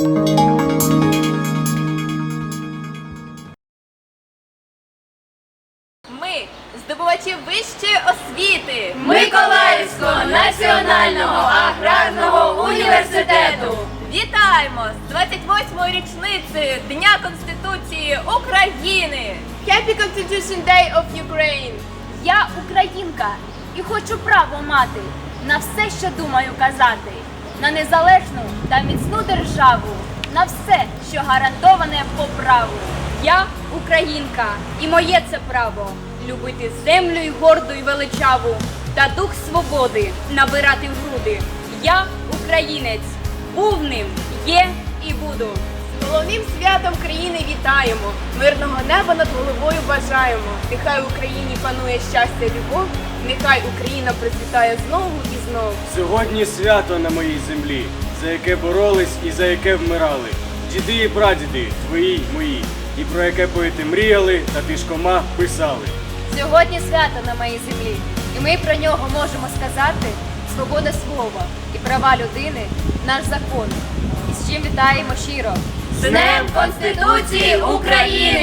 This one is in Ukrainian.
Ми здобувачі вищої освіти Миколаївського національного аграрного університету. Вітаємо з 28-ї річниці Дня Конституції України! Happy Constitution Day of Ukraine! Я українка і хочу право мати на все, що думаю казати, на незалежну та міцну державу, на все, що гарантоване по праву. Я українка, і моє це право любити землю й горду й величаву, та дух свободи набирати в груди. Я українець, був ним, є і буду. Головним святом країни вітаємо! Мирного неба над головою бажаємо! Нехай в Україні панує щастя і любов, нехай Україна процвітає знову і знову. Сьогодні свято на моїй землі, за яке боролись і за яке вмирали. Діди і прадіди, твої й мої, і про яке поети мріяли та тишкома писали. Сьогодні свято на моїй землі, і ми про нього можемо сказати свобода слова і права людини наш закон. Вітаємо щиро. З Днем Конституції України!